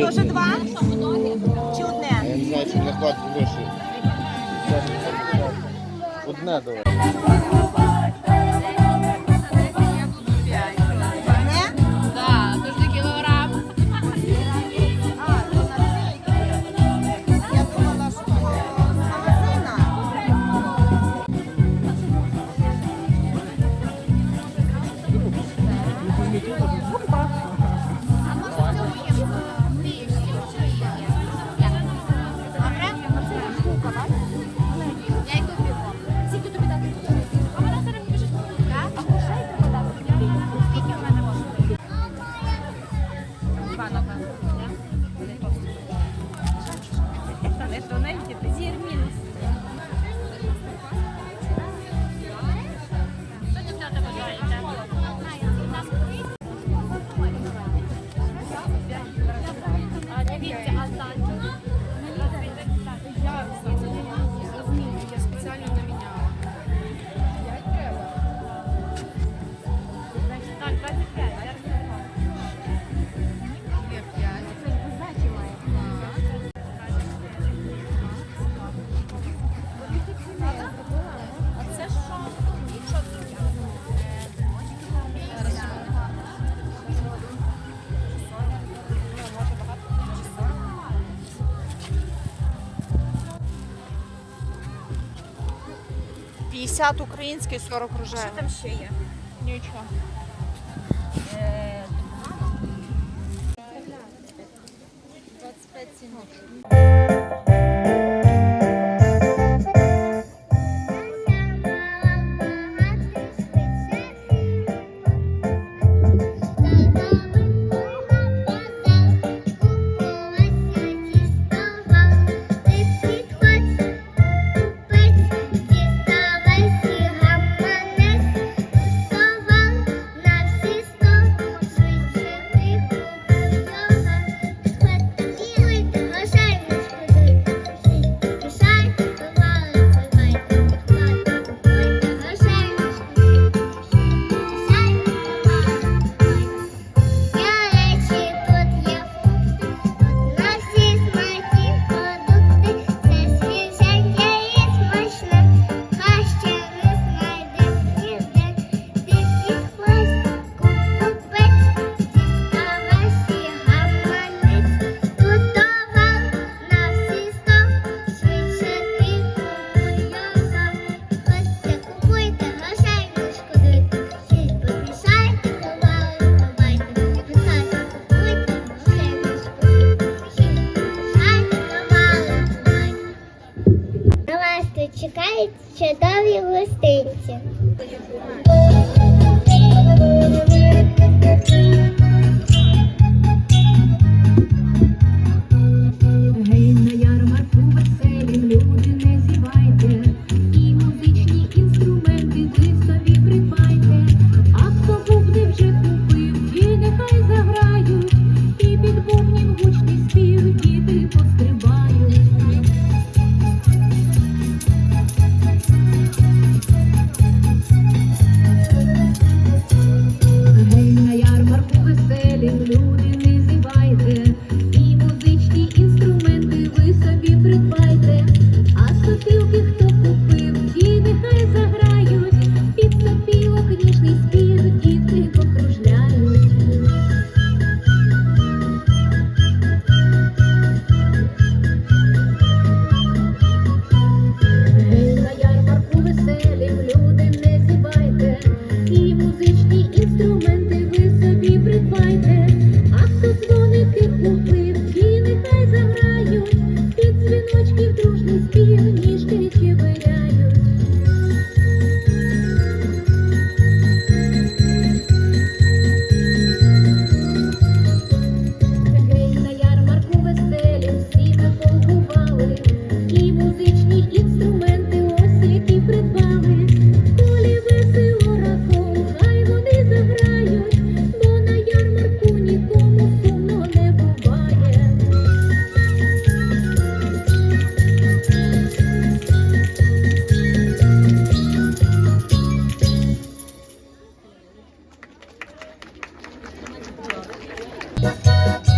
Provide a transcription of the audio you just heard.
Тоже два? Чи одне? Я не знаю, чи не хватить гроші. Одне давай. 50 український, 40 рожевий. Що там ще є? Нічого. Е, 25 сіночок. чекають чудові гостинці. Thank